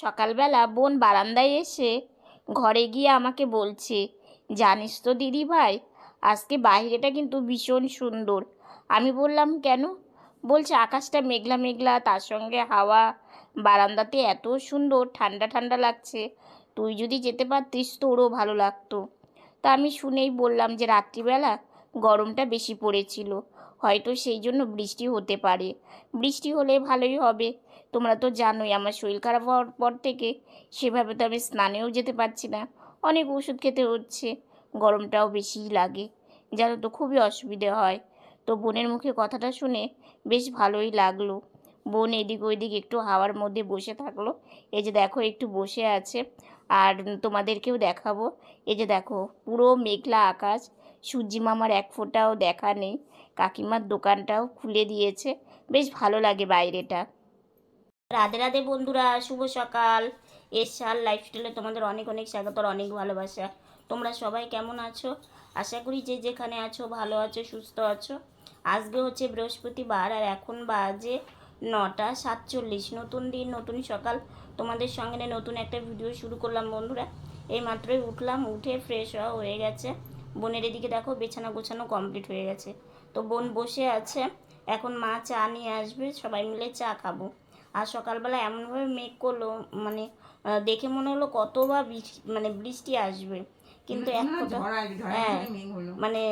সকালবেলা বোন বারান্দায় এসে ঘরে গিয়ে আমাকে বলছে, জানিস তো দিদি ভাই আজকে বাইরেটা কিন্তু ভীষণ সুন্দর। আমি বললাম, কেন? বলছে, আকাশটা মেঘলা মেঘলা, তার সঙ্গে হাওয়া। বারান্দাতে এত সুন্দর, ঠান্ডা ঠান্ডা লাগছে। তুই যদি যেতে পারতিস, তোরও ভালো লাগতো। তা আমি শুনেই বললাম যে, রাত্রিবেলা গরমটা বেশি পড়েছিল। হয়তো সেই জন্য বৃষ্টি হতে পারে। বৃষ্টি হলে ভালোই হবে। তোমরা তো জানোই আমার শরীর খারাপ হওয়ার পর থেকে সেভাবে তো আমি স্নানেও যেতে পারছি না। অনেক ওষুধ খেতে হচ্ছে, গরমটাও বেশিই লাগে, জানো তো খুবই অসুবিধে হয়। তো বোনের মুখে কথাটা শুনে বেশ ভালোই লাগল। বোন এদিক ওইদিক একটু হাওয়ার মধ্যে বসে থাকল। এই যে দেখো একটু বসে আছে। আর তোমাদেরকেও দেখাবো। এই যে দেখো, পুরো মেঘলা আকাশ। সূর্যি মামার এক ফোঁটাও দেখা নেই। কাকিমার দোকানটাও খুলে দিয়েছে। বেশ ভালো লাগে বাইরেটা। রাধে রাধে বন্ধুরা, শুভ সকাল। এসাল লাইফস্টাইলে তোমাদের অনেক অনেক স্বাগত অনেক ভালোবাসা। তোমরা সবাই কেমন আছো? আশা করি যে যেখানে আছো, ভালো আছো, সুস্থ আছো। আজকে হচ্ছে বৃহস্পতিবার আর এখন বাজে নটা সাতচল্লিশ। নতুন দিন, নতুন সকাল। তোমাদের সঙ্গে নতুন একটা ভিডিও শুরু করলাম বন্ধুরা। এই মাত্রই উঠলাম, উঠে ফ্রেশ হওয়া হয়ে গেছে। বোনের এদিকে দেখো বেছানা গোছানো কমপ্লিট হয়ে গেছে। তো বোন বসে আছে। এখন মা চা নিয়ে আসবে, সবাই মিলে চা খাব। আর সকালবেলা এমনভাবে মেঘ করল মানে দেখে মনে হলো কতবার বৃষ্টি মানে বৃষ্টি আসবে। কিন্তু এক ফোঁটা হ্যাঁ মানে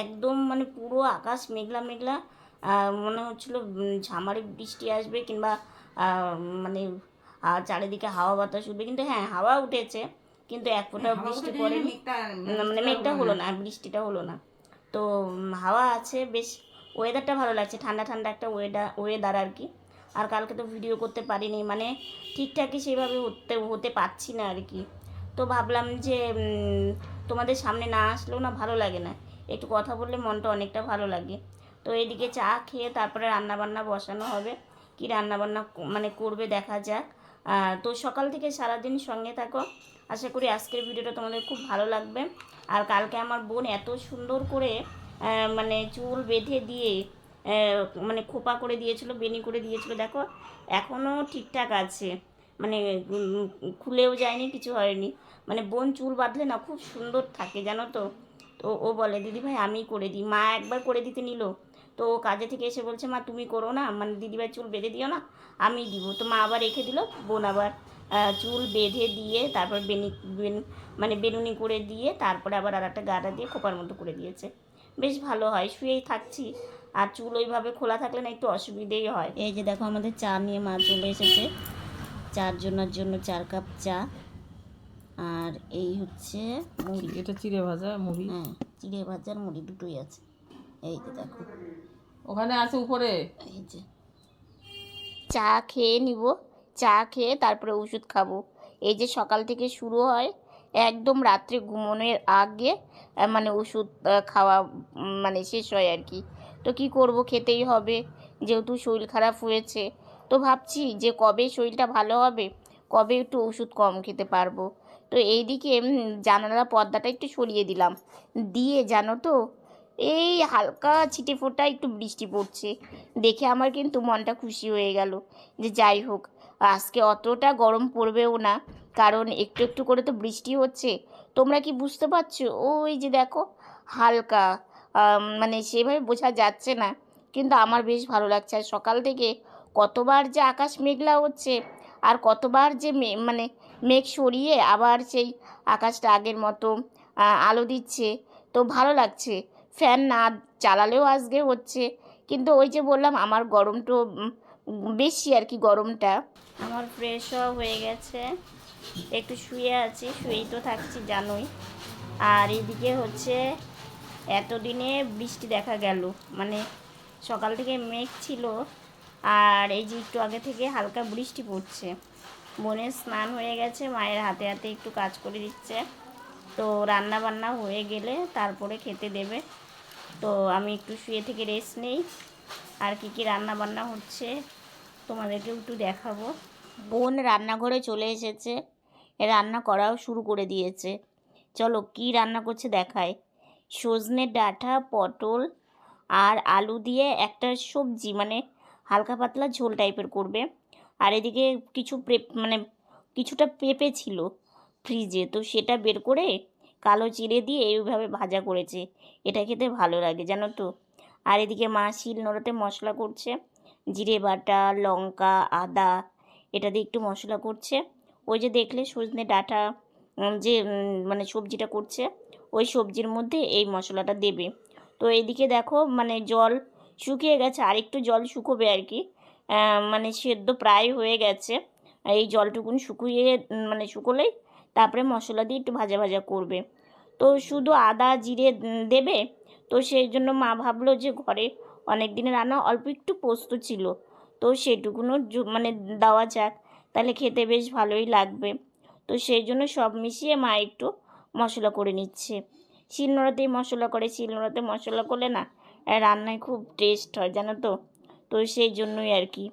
একদম মানে পুরো আকাশ মেঘলা মেঘলা মনে হচ্ছিল ঝামারে বৃষ্টি আসবে কিংবা মানে চারিদিকে হাওয়া বাতাস উঠবে। কিন্তু হ্যাঁ হাওয়া উঠেছে কিন্তু এক ফোঁটা বৃষ্টি পড়েনি। না, মানে মেঘটা হলো না। বৃষ্টিটা হলো না। তো হাওয়া আছে বেশ ওয়েদারটা ভালো লাগছে ঠান্ডা ঠান্ডা একটা ওয়েদার ওয়েদার আর কি। আর কালকে তো ভিডিও করতে পারিনি মানে ঠিকঠাকই সেভাবে হতে হতে পারছি না আর কি। তো ভাবলাম যে তোমাদের সামনে না আসলেও না ভালো লাগে না। একটু কথা বললে মনটা অনেকটা ভালো লাগে। তো এদিকে চা খেয়ে তারপরে রান্না বান্না বসানো হবে। কি রান্না বান্না মানে করবে দেখা যাক। তো সকাল থেকে সারাদিন সঙ্গে থাকো। আশা করি আজকের ভিডিওটা তোমাদের খুব ভালো লাগবে। আর কালকে আমার বোন এত সুন্দর করে মানে চুল বেঁধে দিয়ে মানে খোপা করে দিয়েছিল, বেনি করে দিয়েছিল, দেখো এখনও ঠিকঠাক আছে। মানে খুলেও যায়নি, কিছু হয়নি। মানে বোন চুল বাঁধলে না খুব সুন্দর থাকে, জানো তো? তো ও বলে, দিদি ভাই, আমি করে দিই। মা একবার করে দিতে নিল। তো ও কাজে থেকে এসে বলছে, মা, তুমি করো না মানে দিদিভাই চুল বেঁধে দিও না, আমি দিব। তো মা আবার রেখে দিল, বোন আবার চুল বেঁধে দিয়ে, তারপর বেনি মানে বেনুনি করে দিয়ে, তারপরে আবার আর একটা গাটা দিয়ে খোপার মতো করে দিয়েছে। বেশ ভালো হয়, শুয়েই থাকছি। আর চুল ওইভাবে খোলা থাকলে না একটু অসুবিধেই হয়। এই যে দেখো আমাদের চা নিয়ে মা চলে এসেছে। চারজনের জন্য চার কাপ চা। আর এই হচ্ছে মুড়ি। এটা চিড়ে ভাজা মুড়ি? হ্যাঁ চিড়ে ভাজার মুড়ি দুটোই আছে। এই যে দেখো। ওখানে আছে উপরে? এই যে। চা খেয়ে নিব। চা খেয়ে তারপরে ওষুধ খাব। এই যে সকাল থেকে শুরু হয় একদম রাত্রে ঘুমানোর আগে মানে ওষুধ খাওয়া মানে শেষ হয় আর কি। তো কি করব? খেতেই হবে। যেহেতু শরীর খারাপ হয়েছে। তো ভাবছি যে কবে শরীরটা ভালো হবে কবে একটু ওষুধ কম খেতে পারব। তো এইদিকে উম, জানালার পর্দাটা একটু সরিয়ে দিলাম। দিয়ে জানো তো এই হালকা ছিটে ফোটা একটু বৃষ্টি পড়ছে। দেখে আমার কিন্তু মনটা খুশি হয়ে গেল যে যাই হোক আজকে অতটা গরম পড়বেও না। কারণ একটু একটু করে তো বৃষ্টি হচ্ছে। তোমরা কি বুঝতে পারছ? ওই যে দেখো হালকা। মানে সেভাবে বোঝা যাচ্ছে না। কিন্তু আমার বেশ ভালো লাগছে। আর সকাল থেকে কতবার যে আকাশ মেঘলা হচ্ছে আর কতবার যে মানে মেঘ সরিয়ে আবার সেই আকাশটা আগের মতো আলো দিচ্ছে। তো ভালো লাগছে। ফ্যান না চালালেও আজকে হচ্ছে। কিন্তু ওই যে বললাম আমার গরমটা উম, বেশি আর কি গরমটা। আমার ফ্রেশ হয়ে গেছে। একটু শুয়ে আছি। শুয়েই তো থাকছি জানোই। আর এদিকে হচ্ছে এতদিনে বৃষ্টি দেখা গেল। মানে সকাল থেকে মেঘ ছিল আর এই যে একটু আগে থেকে হালকা বৃষ্টি পড়ছে। বোনের স্নান হয়ে গেছে, মায়ের হাতে হাতে একটু কাজ করে দিচ্ছে। তো রান্না বান্না হয়ে গেলে তারপরে খেতে দেবে। তো আমি একটু শুয়ে থেকে রেস্ট নেই। আর কি কি রান্না বান্না হচ্ছে তোমাদেরকে একটু দেখাবো। বোন রান্নাঘরে চলে এসেছে। রান্না করাও শুরু করে দিয়েছে। চলো কি রান্না করছে দেখায় সজনে ডাঁটা, পটল আর আলু দিয়ে একটা সবজি মানে হালকা পাতলা ঝোল টাইপের করবে। আর এদিকে কিছু মানে কিছুটা পেঁপে ছিল ফ্রিজে তো সেটা বের করে কালো চিড়ে দিয়ে এইভাবে ভাজা করেছে। এটা খেতে ভালো লাগে, জানো তো? আর এদিকে মা শিল নোড়াতে মশলা করছে, জিরে বাটা, লঙ্কা, আদা, এটা দিয়ে একটু মশলা করছে। ওই যে দেখলে সজনে ডাঁটা যে মানে সবজিটা করছে ওই সবজির মধ্যে এই মশলাটা দেবে। তো এদিকে দেখো মানে জল শুকিয়ে গেছে আর একটু জল শুকোবে আর কি। মানে সেদ্ধ প্রায় হয়ে গেছে। এই জলটুকুন শুকিয়ে মানে শুকোলেই তারপরে মশলা দিয়ে একটু ভাজা ভাজা করবে। তো শুধু আদা, জিরে দেবে? তো সেই জন্য মা ভাবলো যে ঘরে অনেক দিনের রান্না অল্প একটু পোস্ত ছিল। তো সেটুকুনও মানে দেওয়া যাক। তাহলে খেতে বেশ ভালোই লাগবে। তো সেই জন্য সব মিশিয়ে মা একটু মশলা করে নিচ্ছে। শিলনোড়াতেই মশলা করে শিলনোড়াতে মশলা করলে না রান্নায় খুব টেস্ট হয়, জানো তো? তো সেই জন্যই আর কি।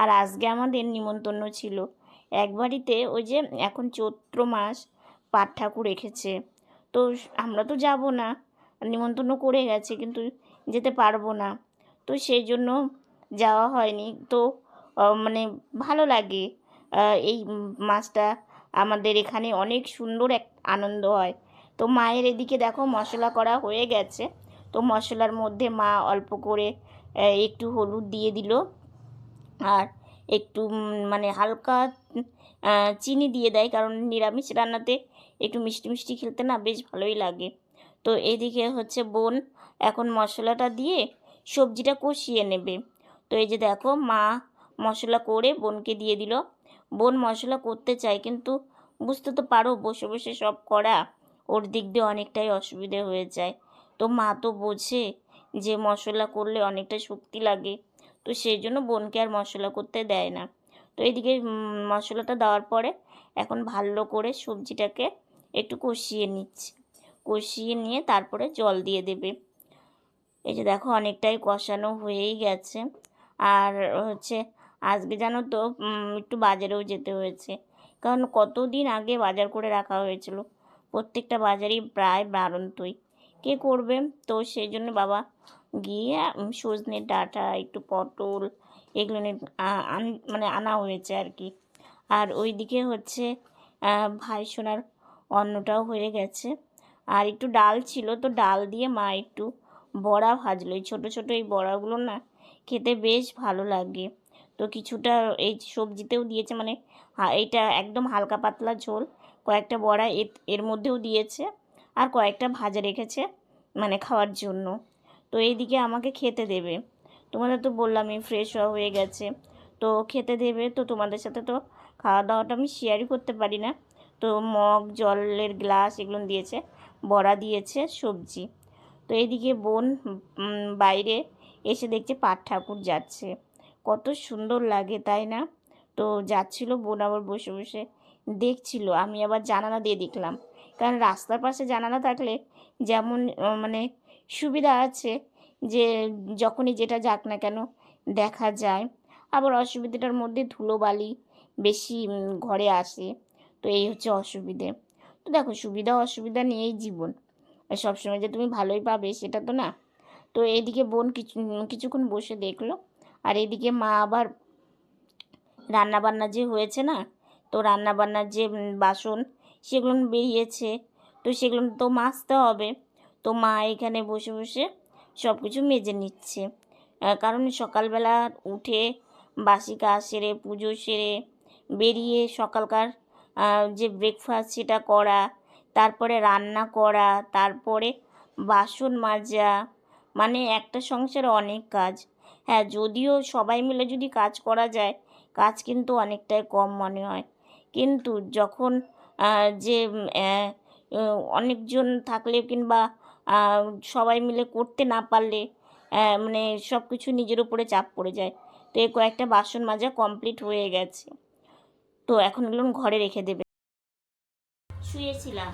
আর আজকে আমাদের নিমন্ত্রণ ছিল, এক বাড়িতে ওই যে এখন চৈত্র মাস, পাট ঠাকুর রেখেছে তো আমরা তো যাব না, নিমন্ত্রণ করে গেছে, কিন্তু যেতে পারব না। তো সেই জন্য যাওয়া হয়নি। তো মানে ভালো লাগে এই মাছটা আমাদের এখানে অনেক সুন্দর এক আনন্দ হয়। তো মায়ের এদিকে দেখো মশলা করা হয়ে গেছে। তো মশলার মধ্যে মা অল্প করে একটু হলুদ দিয়ে দিল। আর একটু মানে হালকা চিনি দিয়ে দেয়, কারণ নিরামিষ রান্নাতে একটু মিষ্টি মিষ্টি খেলতে না বেশ ভালোই লাগে। তো এদিকে হচ্ছে বোন এখন মশলাটা দিয়ে সবজিটা কষিয়ে নেবে। তো এই যে দেখো মা মশলা করে বোনকে দিয়ে দিল। বোন মশলা করতে চায় কিন্তু বুঝতে তো পারো বসে বসে সব করা ওর দিক দিয়ে অনেকটাই অসুবিধে হয়ে যায়। তো মা তো বোঝে যে মশলা করলে অনেকটা শক্তি লাগে তো সেই জন্য বোনকে আর মশলা করতে দেয় না। তো উম, মশলাটা দেওয়ার পরে এখন ভালো করে সবজিটাকে একটু কষিয়ে নিচ্ছে। কষিয়ে নিয়ে তারপরে জল দিয়ে দেবে। এই যে দেখো অনেকটাই কষানো হয়েই গেছে। আর হচ্ছে আজকে জানো তো একটু বাজারেও যেতে হয়েছে। কারণ কতদিন আগে বাজার করে রাখা হয়েছিল? প্রত্যেকটা বাজারই প্রায় বারন্তই কে করবে? তো সেই জন্য বাবা গিয়ে উম, সজনের ডাঁটা একটু পটল এগুলো মানে আনা হয়েছে আর কি। আর ওইদিকে হচ্ছে ভাই সোনার অন্নটাও হয়ে গেছে। আর একটু ডাল ছিল তো ডাল দিয়ে মা একটু বড়া ভাজলো। এই ছোটো ছোটো এই বড়াগুলো না খেতে বেশ ভালো লাগে। তো কিছুটা এই সবজিতেও দিয়েছে মানে এইটা একদম হালকা পাতলা ঝোল। কয়েকটা বড়া এর- মধ্যেও দিয়েছে আর কয়েকটা ভাজা রেখেছে মানে খাওয়ার জন্য। তো এইদিকে আমাকে খেতে দেবে। তোমাদের তো বললামই ফ্রেশ হয়ে গেছে। তো খেতে দেবে, তো তোমাদের সাথে তো খাওয়া দাওয়াটা আমি শেয়ারই করতে পারি না। তো মগ, জলের গ্লাস এগুলো দিয়েছে, বড়া দিয়েছে, সবজি। তো এইদিকে বোন বাইরে এসে দেখছে পাট ঠাকুর যাচ্ছে। কত সুন্দর লাগে, তাই না? তো যাচ্ছিল বোন আবার বসে বসে দেখছিল, আমি আবার জানালা দিয়ে দেখলাম। কারণ রাস্তার পাশে জানালা থাকলে যেমন মানে সুবিধা আছে যে যখনই যেটা যাক না কেন দেখা যায়। আবার অসুবিধাটার মধ্যে ধুলোবালি বেশি ঘরে আসে, তো এই হচ্ছে অসুবিধে। তো দেখো, সুবিধা অসুবিধা নিয়েই জীবন। সবসময় যে তুমি ভালোই পাবে সেটা তো না। তো এইদিকে বোন কিছু, কিছুক্ষণ বসে দেখল। আর এদিকে মা আবার রান্নাবান্না যে হয়েছে না, তো রান্নাবান্নার যে বাসন সেগুলো বেরিয়েছে। তো সেগুলো তো মাজতে হবে। তো মা এখানে বসে বসে সব কিছু মেজে নিচ্ছে। কারণ সকালবেলা উঠে বাসি কাজ সেরে, পুজো সেরে বেরিয়ে সকালকার যে ব্রেকফাস্ট সেটা করা, তারপরে রান্না করা, তারপরে বাসন মাজা মানে একটা সংসারে অনেক কাজ। হ্যাঁ যদিও সবাই মিলে যদি কাজ করা যায়, কাজ কিন্তু অনেকটাই কম মনে হয়। কিন্তু যখন যে অনেকজন থাকলে কিংবা সবাই মিলে করতে না পারলে মানে সব কিছু নিজের উপরে চাপ পড়ে যায়। তো এই কয়েকটা বাসন মাজা কমপ্লিট হয়ে গেছে। তো এখন এগুলো ঘরে রেখে দেবে। শুয়েছিলাম।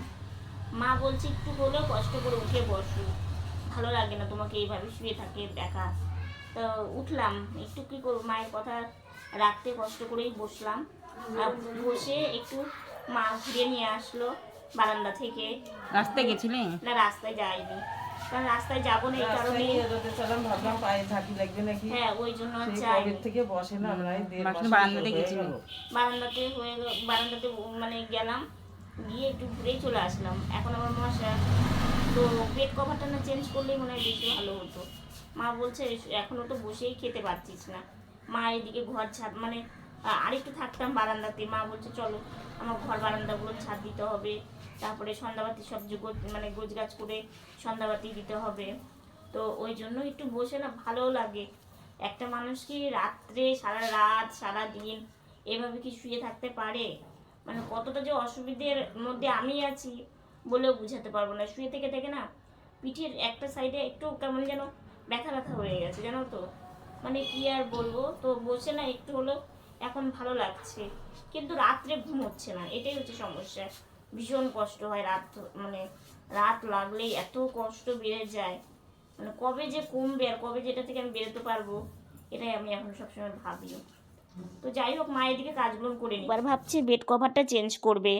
মা বলছে, একটু হলেও কষ্ট করে উঠে বসো। ভালো লাগে না তোমাকে এইভাবে শুয়ে থাকে, দেখা তো উঠলাম একটু কী করব মায়ের কথা রাখতে কষ্ট করেই বসলাম। আর বসে একটু মা ঘুরে নিয়ে আসলো বারান্দা থেকে। রাস্তায় গেছিলে? না রাস্তায় যাইনি। কারণ রাস্তায় যাব না এই কারণে। রোদে ভাবলাম পায়ে ঝাঁকি লাগবে নাকি। হ্যাঁ ওই জন্য থেকে বসে না আমরা মাস বারান্দাতে হয়ে। বারান্দাতে হয়ে বারান্দাতে মানে গেলাম গিয়ে একটু ঘুরেই চলে আসলাম। এখন আমার মশা তো বেড কভারটা না চেঞ্জ করলেই মনে হয় বেশি ভালো হতো। মা বলছে এখনও তো বসেই খেতে পারছিস না। মা এদিকে ঘর ছাদ মানে আরেকটু থাকতাম বারান্দাতে। মা বলছে, চলো, আমার ঘর বারান্দাগুলো ছাদ দিতে হবে। তারপরে সন্ধ্যাবাতি সব মানে গোছ গাছ করে সন্ধ্যাবাতি দিতে হবে। তো ওই জন্য একটু বসে না, ভালোও লাগে। একটা মানুষ কি রাত্রে সারা রাত, সারা দিন এভাবে কি শুয়ে থাকতে পারে? মানে কতটা যে অসুবিধের মধ্যে আমি আছি বলেও বুঝাতে পারব না। শুয়ে থেকে থেকে না, পিঠের একটা সাইডে একটু কেমন যেন ব্যথা ব্যথা হয়ে গেছে, জানো তো? মানে কি আর বলব? তো বসে না একটু হলো এখন ভালো লাগছে। কিন্তু রাত্রে ঘুম হচ্ছে না, এটাই হচ্ছে সমস্যা। ভীষণ কষ্ট হয় রাত মানে রাত লাগলেই এত কষ্ট বেড়ে যায়। মানে কবে যে কমবে আর কবে যেটা থেকে আমি বেরোতে পারব, এটাই আমি এখন সবসময় ভাবি। তো যাই হোক মায়ের দিকে কাজগুলো করে নি এবার ভাবছে বেড কভারটা চেঞ্জ করবে,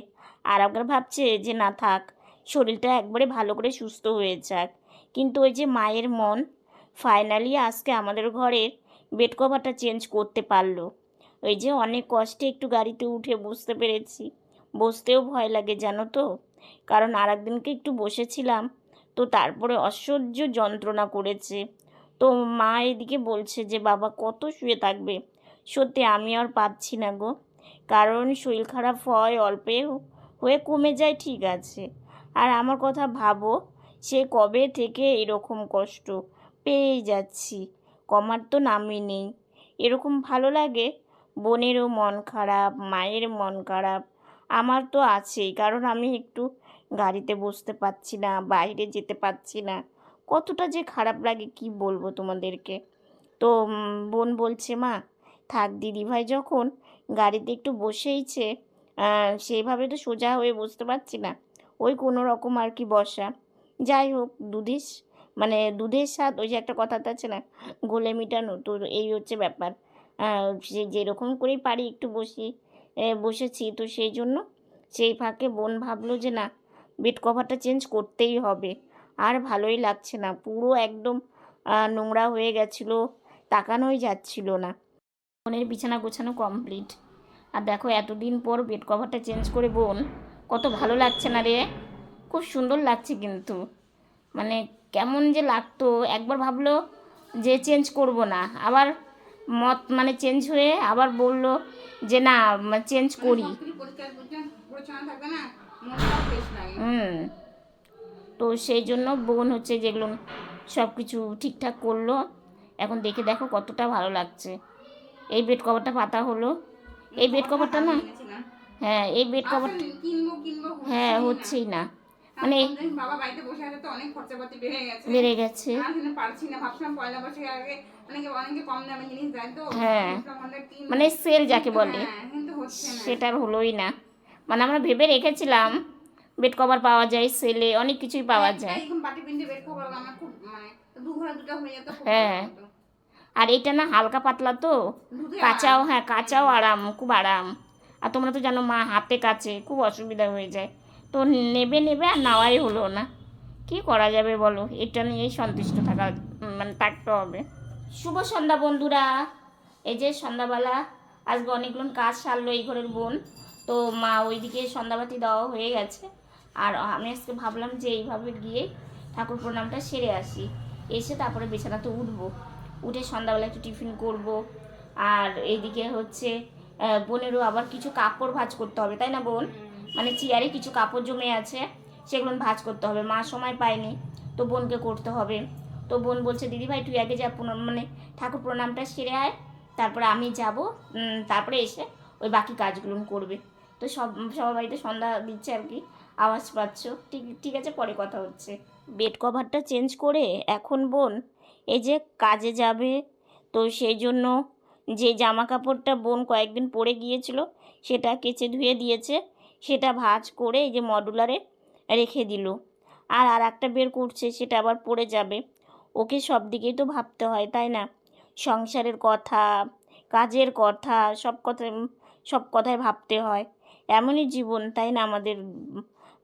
আর একবার ভাবছে যে না থাক, শরীরটা একবারে ভালো করে সুস্থ হয়ে যাক। কিন্তু ওই যে মায়ের মন ফাইনালি আজকে আমাদের ঘরের বেড কভারটা চেঞ্জ করতে পারল। ওই যে অনেক কষ্টে একটু গাড়িতে উঠে বসতে পেরেছি। বসতেও ভয় লাগে, জানো তো? কারণ আর একদিনকে একটু বসেছিলাম, তো তারপরে অসহ্য যন্ত্রণা করেছে। তো মা এদিকে বলছে যে, বাবা, কত শুয়ে থাকবে? সত্যি আমি আর পাচ্ছি না গো। কারণ শরীর খারাপ হয়, অল্পে হয়ে কমে যায়, ঠিক আছে। আর আমার কথা ভাবো, সে কবে থেকে এরকম কষ্ট? পেয়েই যাচ্ছি। কমার তো নামই নেই। এরকম ভালো লাগে? বোনেরও মন খারাপ, মায়ের মন খারাপ। আমার তো আছেই, কারণ আমি একটু গাড়িতে বসতে পারছি না, বাইরে যেতে পারছি না। কতটা যে খারাপ লাগে কি বলব তোমাদেরকে? তো বোন বলছে, মা, থাক দিদিভাই যখন গাড়িতে একটু বসেইছে সেইভাবে তো সোজা হয়ে বসতে পারছি না। ওই কোনো রকম আর কি বসা। যাই হোক দুধের স- মানে দুধের স্বাদ, ওই যে একটা কথা আছে না, গোলে মিটানো, তো এই হচ্ছে ব্যাপার। যে যেরকম করেই পারি একটু বসি বসেছি, তো সেই জন্য সেই ফাঁকে বোন ভাবলো যে না, বেড কভারটা চেঞ্জ করতেই হবে। আর ভালোই লাগছে না, পুরো একদম নোংরা হয়ে গেছিল, তাকানোই যাচ্ছিল না। বোনের বিছানা গোছানো কমপ্লিট আর দেখো এতদিন পর বেড কভারটা চেঞ্জ করে বোন, কত ভালো লাগছে না রে? খুব সুন্দর লাগছে কিন্তু। মানে কেমন যে লাগতো একবার ভাবলো যে চেঞ্জ করব না। আবার মত মানে চেঞ্জ হয়ে আবার বলল যে না চেঞ্জ করি। হুম। তো সেই জন্য বোন হচ্ছে যেগুলো সব কিছু ঠিকঠাক করল। এখন দেখে দেখো কতটা ভালো লাগছে। এই বেড কভারটা পাতা হলো। এই বেড কভারটা না? হ্যাঁ এই বেড কভার আসলে কিনবো কিনবো হ্যাঁ হচ্ছেই না। মানে বাবা বাড়িতে বসে আছে তো অনেক খরচাপাতি বেড়ে গেছে। বেড়ে গেছে। কিন্তু পারছি না ভাবছিলাম পয়লা আগে অনেকে অনেকে কম দামে জিনিস দেয় তো। হ্যাঁ। মানে সেল যাকে বলে। হ্যাঁ, কিন্তু হচ্ছে সেটার হলোই না। মানে আমরা ভেবে রেখেছিলাম বেড কভার পাওয়া যায় সেলে অনেক কিছুই পাওয়া যায়। বাটি পিন্ডে বের খবর আমার খুব মানে দু ঘরে দুটো হয়ে যেত হ্যাঁ। আর এটা না হালকা পাতলা তো। কাঁচাও হ্যাঁ কাঁচাও আরাম খুব আরাম। আর তোমরা তো জানো মা হাতে কাছে খুব অসুবিধা হয়ে যায়। তো নেবে নেবে আর নেওয়াই হলো না। কি করা যাবে বলো? এটা নিয়েই সন্তুষ্ট থাকা মানে থাকতে হবে। শুভ সন্ধ্যা বন্ধুরা। এই যে সন্ধ্যাবেলা, আজকে অনেকগুলো কাজ সারলো এই ঘরের বোন। তো মা ওইদিকে সন্ধ্যাবাতি দেওয়া হয়ে গেছে। আর আমি আজকে ভাবলাম যে এইভাবে গিয়ে ঠাকুর প্রণামটা সেরে আসি। এসে তারপরে বিছানাতে উঠবো। উঠে সন্ধ্যাবেলা একটু টিফিন করব। আর এইদিকে হচ্ছে বোনেরও আবার কিছু কাপড় ভাঁজ করতে হবে, তাই না বোন? মানে চেয়ারে কিছু কাপড় জমে আছে, সেগুলো ভাঁজ করতে হবে। মা সময় পায়নি, তো বোনকে করতে হবে। তো বোন বলছে, দিদি ভাই, তুই আগে যা মানে ঠাকুর প্রণামটা সেরে আয়, তারপরে আমি যাব তারপরে এসে ওই বাকি কাজগুলো করবে। তো সব, সবার বাড়িতে সন্ধ্যা দিচ্ছে আর কি, আওয়াজ পাচ্ছ। ঠিক ঠিক আছে, পরে কথা হচ্ছে। বেড কভারটা চেঞ্জ করে এখন বোন এই যে কাজে যাবে। তো সেই জন্য যে জামা কাপড়টা বোন কয়েকদিন পরে গিয়েছিল, সেটা কেচে ধুয়ে দিয়েছে। সেটা ভাঁজ করে এই যে মডুলারে রেখে দিল। আর আর একটা বের করছে, সেটা আবার পড়ে যাবে। ওকে সব দিকেই তো ভাবতে হয়, তাই না? সংসারের কথা, কাজের কথা, সব কথা সব কথাই ভাবতে হয়। এমনই জীবন, তাই না? আমাদের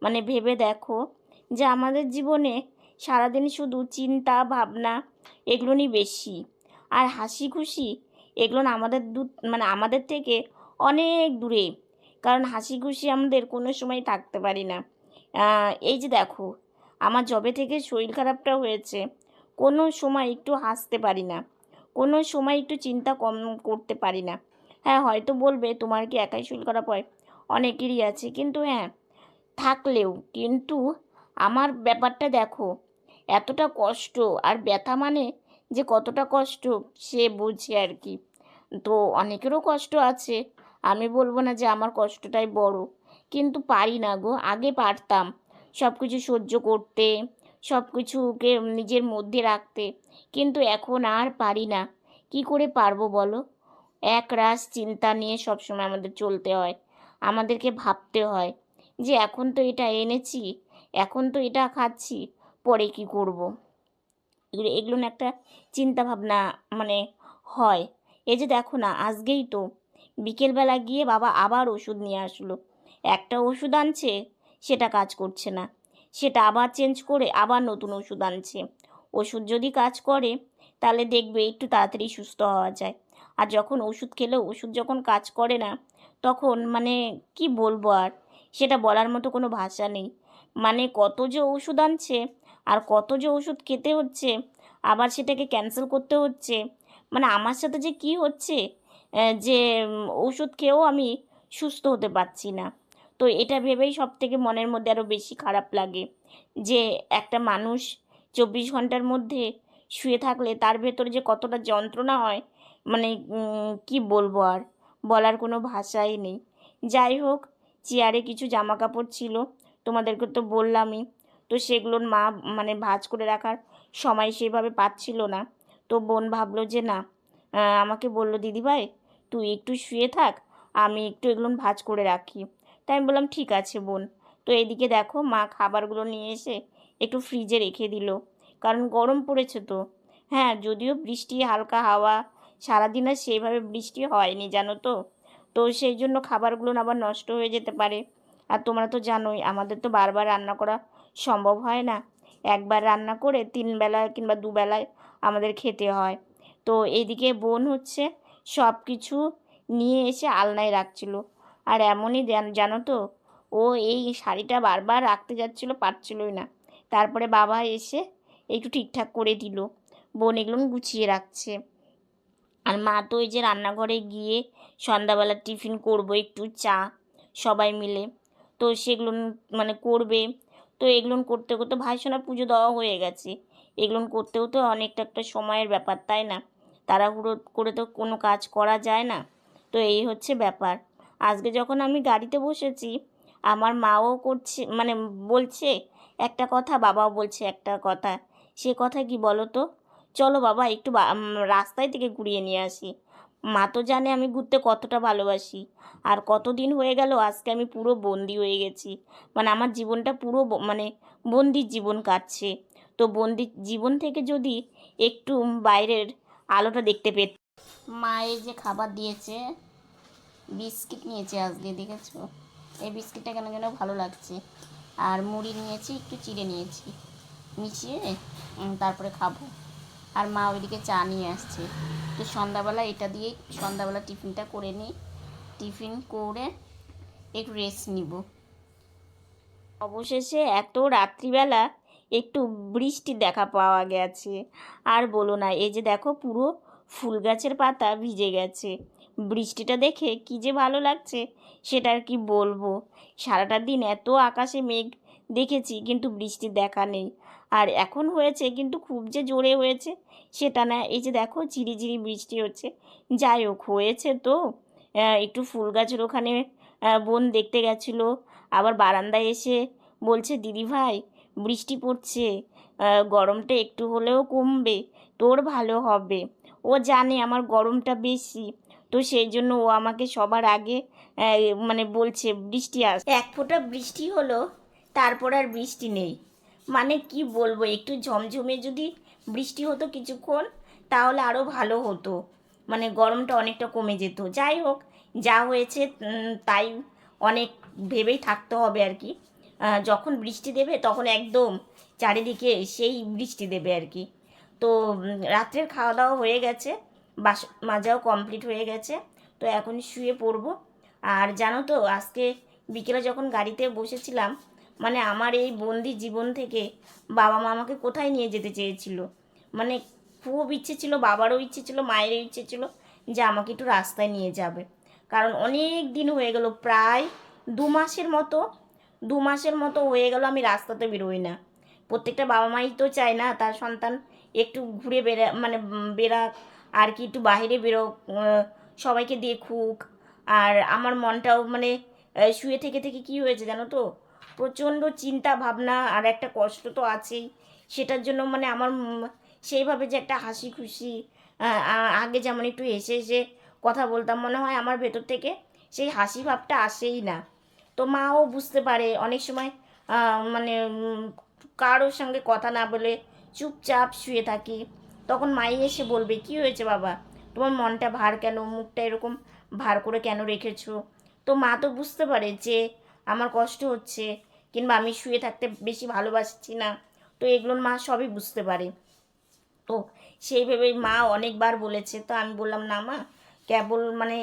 মানে ভেবে দেখো যে আমাদের জীবনে সারাদিন শুধু চিন্তা, ভাবনা এগুলো নিয়ে বেশি। আর হাসি খুশি এগুলো আমাদের দূর মানে আমাদের থেকে অনেক দূরে। কারণ হাসি খুশি আমাদের কোনো সময় থাকতে পারি না। এই যে দেখো, আমার জবে থেকে শরীর খারাপটা হয়েছে। কোনো সময় একটু হাসতে পারি না। কোনো সময় একটু চিন্তা কম করতে পারি না। হ্যাঁ হয়তো বলবে, তোমার কি একাই শরীর খারাপ হয়? অনেকেরই আছে। কিন্তু হ্যাঁ থাকলেও কিন্তু আমার ব্যাপারটা দেখো, এতটা কষ্ট আর ব্যথা মানে যে কতটা কষ্ট, সে বুঝে আর কি। তো অনেকেরও কষ্ট আছে। আমি বলব না যে আমার কষ্টটাই বড়, কিন্তু পারি না গো, আগে পারতাম। সব কিছু সহ্য করতে সব কিছুকে নিজের মধ্যে রাখতে, কিন্তু এখন আর পারি না। কি করে পারব বলো? এক রাস চিন্তা নিয়ে সবসময় আমাদের চলতে হয়, আমাদেরকে ভাবতে হয় যে এখন তো এটা এনেছি, এখন তো এটা খাচ্ছি, পরে কি করব। এগুলো এগুলো একটা চিন্তা ভাবনা মানে হয়। এই যে দেখো না, আজকেই তো বিকেলবেলা গিয়ে বাবা আবার ওষুধ নিয়ে আসলো। একটা ওষুধ আনছে, সেটা কাজ করছে না। সেটা আবার চেঞ্জ করে আবার নতুন ওষুধ আনছে। ওষুধ যদি কাজ করে, তাহলে দেখবে একটু তাড়াতাড়ি সুস্থ হওয়া যায়। আর যখন ওষুধ খেলে ওষুধ যখন কাজ করে না, তখন মানে কি বলব আর? সেটা বলার মতো কোনো ভাষা নেই। মানে কত যে ওষুধ আনছে আর কত যে ওষুধ খেতে হচ্ছে, আবার সেটাকে ক্যান্সেল করতে হচ্ছে মানে আমার সাথে যে কি হচ্ছে যে ওষুধ খেয়েও আমি সুস্থ হতে পারছি না। তো এটা ভেবেই সব থেকে মনের মধ্যে আরও বেশি খারাপ লাগে যে, একটা মানুষ চব্বিশ ঘণ্টার মধ্যে শুয়ে থাকলে তার ভেতরে যে কতটা যন্ত্রণা হয় মানে কি বলব আর, বলার কোনো ভাষাই নেই। যাই হোক, চেয়ারে কিছু জামা কাপড় ছিল, তোমাদেরকে তো বললামই, তো সেগুলোর মা মানে ভাঁজ করে রাখার সময় সেভাবে পাচ্ছিল না। তো বোন ভাবলো যে, না। আমাকে বলল, দিদিভাই তুই একটু শুয়ে থাক, আমি একটু এগুলো ভাঁজ করে রাখি। তাই আমি বললাম, ঠিক আছে বোন। তো এদিকে দেখো, মা খাবারগুলো নিয়ে এসে একটু ফ্রিজে রেখে দিল। কারণ গরম পড়েছে তো। হ্যাঁ যদিও বৃষ্টি, হালকা হাওয়া, সারাদিন আর সেইভাবে বৃষ্টি হয়নি, জানো তো? তো সেই জন্য খাবারগুলো আবার নষ্ট হয়ে যেতে পারে। আর তোমরা তো জানোই, আমাদের তো বারবার রান্না করা সম্ভব হয় না। একবার রান্না করে তিন বেলায় কিংবা দুবেলায় আমাদের খেতে হয়। তো এদিকে বোন হচ্ছে সব কিছু নিয়ে এসে আলনায় রাখছিল। আর এমনই জান- তো? ও এই শাড়িটা বারবার রাখতে যাচ্ছিল, পারছিলই না। তারপরে বাবা এসে একটু ঠিকঠাক করে দিল। বোন এগুলো গুছিয়ে রাখছে। আর মা তো ওই যে রান্নাঘরে গিয়ে সন্ধ্যাবেলা টিফিন করব, একটু চা, সবাই মিলে। তো সেগুলো মানে করবে। তো এগুলো করতে করতে ভাইসোনার পুজো দেওয়া হয়ে গেছে। এগুলো করতেও তো অনেকটা একটা সময়ের ব্যাপার, তাই না? তাড়াহুড়ো করে তো কোনো কাজ করা যায় না। তো এই হচ্ছে ব্যাপার। আজকে যখন আমি গাড়িতে বসেছি, আমার মাও করছে মানে বলছে একটা কথা, বাবাও বলছে একটা কথা। সে কথা কি বলো তো চলো বাবা, একটু রাস্তায় থেকে ঘুরিয়ে নিয়ে আসি। মা তো জানে আমি ঘুরতে কতটা ভালোবাসি। আর কতদিন হয়ে গেল, আজকে আমি পুরো বন্দি হয়ে গেছি। মানে আমার জীবনটা পুরো মানে বন্দির জীবন কাটছে। তো বন্দির জীবন থেকে যদি একটু বাইরের আলোটা দেখতে পেত মায়ের যে খাবার দিয়েছে বিস্কিট নিয়েছে আজকে দেখেছ? এই বিস্কিটটা কেন যেন ভালো লাগছে। আর মুড়ি নিয়েছি একটু চিড়ে নিয়েছি। মিশিয়ে তারপরে খাব। আর মা ওইদিকে চা নিয়ে আসছে। তো সন্ধ্যাবেলা এটা দিয়েই সন্ধ্যাবেলা টিফিনটা করে নিই। টিফিন করে একটু রেস্ট নিব। অবশেষে এত রাত্রিবেলা একটু বৃষ্টির দেখা পাওয়া গেছে। আর বলো না, এই যে দেখো পুরো ফুল গাছের পাতা ভিজে গেছে। বৃষ্টিটা দেখে কি যে ভালো লাগছে, সেটা আর কি বলব। সারাটা দিন এত আকাশে মেঘ দেখেছি, কিন্তু বৃষ্টির দেখা নেই। আর এখন হয়েছে কিন্তু খুব যে জোরে হয়েছে, সেটা না, এই যে দেখো ঝিরিঝিরি বৃষ্টি হচ্ছে। যাই হোক, হয়েছে তো। একটু ফুল গাছের ওখানে বোন দেখতে গেছিল। আবার বারান্দায় এসে বলছে, দিদি ভাই বৃষ্টি পড়ছে গরমটা একটু হলেও কমবে, তোর ভালো হবে। ও জানে আমার গরমটা বেশি, তো সেই জন্য ও আমাকে সবার আগে মানে বলছে, বৃষ্টি আস। এক ফোঁটা বৃষ্টি হলো, তারপর আর বৃষ্টি নেই। মানে কি বলব, একটু ঝমঝমে যদি বৃষ্টি হতো কিছুক্ষণ, তাহলে আরও ভালো হতো। মানে গরমটা অনেকটা কমে যেত। যাই হোক, যা হয়েছে তাই অনেক ভেবেই থাকতে হবে আর কি। যখন বৃষ্টি দেবে, তখন একদম চারিদিকে সেই বৃষ্টি দেবে আর কি। তো রাত্রের খাওয়া দাওয়া হয়ে গেছে, বাস, মাজাও কমপ্লিট হয়ে গেছে, তো এখন শুয়ে পড়ব। আর জানো তো, আজকে বিকেলে যখন গাড়িতে বসেছিলাম মানে আমার এই বন্দি জীবন থেকে বাবা মা আমাকে কোথায় নিয়ে যেতে চেয়েছিল? মানে খুব ইচ্ছে ছিল, বাবারও ইচ্ছে ছিল, মায়েরও ইচ্ছে ছিল যে আমাকে একটু রাস্তায় নিয়ে যাবে। কারণ অনেক দিন হয়ে গেল, প্রায় দু মাসের মতো দু মাসের মতো হয়ে গেল আমি রাস্তাতে বেরোই না। প্রত্যেকটা বাবা মাই তো চায় না তার সন্তান একটু ঘুরে বেড়া মানে বেরাক আর কি একটু বাইরে বেরোক সবাইকে দেখুক। আর আমার মনটাও মানে শুয়ে থেকে থেকে কি হয়েছে জানো তো? প্রচণ্ড চিন্তা ভাবনা আর একটা কষ্ট তো আছেই। সেটার জন্য মানে আমার সেইভাবে যে একটা হাসি খুশি আগে যেমন একটু হেসে হেসে কথা বলতাম, মনে হয় আমার ভেতর থেকে সেই হাসি ভাবটা আসেই না। তো মাও বুঝতে পারে। অনেক সময় মানে কারোর সঙ্গে কথা না বলে চুপচাপ শুয়ে থাকি। তখন মাই এসে বলবে, কি হয়েছে বাবা? তোমার মনটা ভার কেন? মুখটা এরকম ভার করে কেন রেখেছো? তো মা তো বুঝতে পারে যে আমার কষ্ট হচ্ছে, কিংবা আমি শুয়ে থাকতে বেশি ভালোবাসছি না। তো এগুলোর মা সবই বুঝতে পারে। তো সেই ভেবেই মা অনেকবার বলেছে। তো আমি বললাম, না মা, কেবল মানে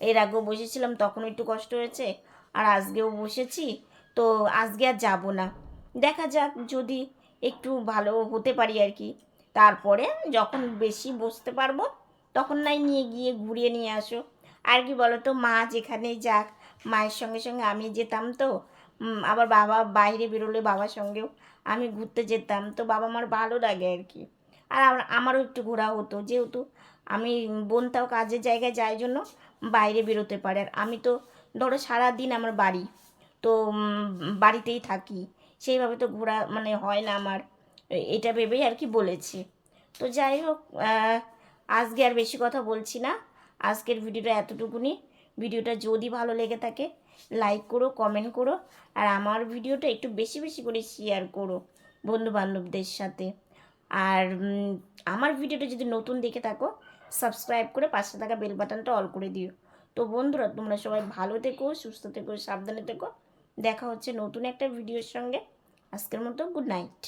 এর আগেও বসেছিলাম তখন একটু কষ্ট হয়েছে। আর আজকেও বসেছি, তো আজকে আর যাব না। দেখা যাক যদি একটু ভালো হতে পারি আর কি। তারপরে যখন বেশি বসতে পারব, তখন নাই নিয়ে গিয়ে ঘুরিয়ে নিয়ে আসো। আর কি বলো তো মা যেখানে যাক, মায়ের সঙ্গে সঙ্গে আমি যেতাম তো আবার বাবা বাইরে বেরোলে বাবার সঙ্গেও আমি ঘুরতে যেতাম, তো বাবা আমার ভালো লাগে আর কি। আর আমার- আমারও একটু ঘোরা হতো, যেহেতু আমি বোনটাও কাজের জায়গায়, যাই জন্য বাইরে বেরোতে পারে। আর আমি তো ধরো সারাদিন আমার বাড়ি, তো বাড়িতেই থাকি। সেইভাবে তো ঘোরা মানে হয় না আমার। এটা ভেবেই আর কি বলেছি। তো যাই হোক আজকে আর বেশি কথা বলছি না। আজকের ভিডিওটা এতটুকুনি। ভিডিওটা যদি ভালো লেগে থাকে, লাইক করো, কমেন্ট করো, আর আমার ভিডিওটা একটু বেশি বেশি করে শেয়ার করো বন্ধু বান্ধবদের সাথে। আর আমার ভিডিওটা যদি নতুন দেখে থাকো, সাবস্ক্রাইব করে পাশে থাকা বেল বাটনটা অল করে দিও। তো বন্ধুরা, তোমরা সবাই ভালো থেকো, সুস্থ থেকো, সাবধানে থেকো। দেখা হচ্ছে নতুন একটা ভিডিওর সঙ্গে। আজকের মতো গুড নাইট।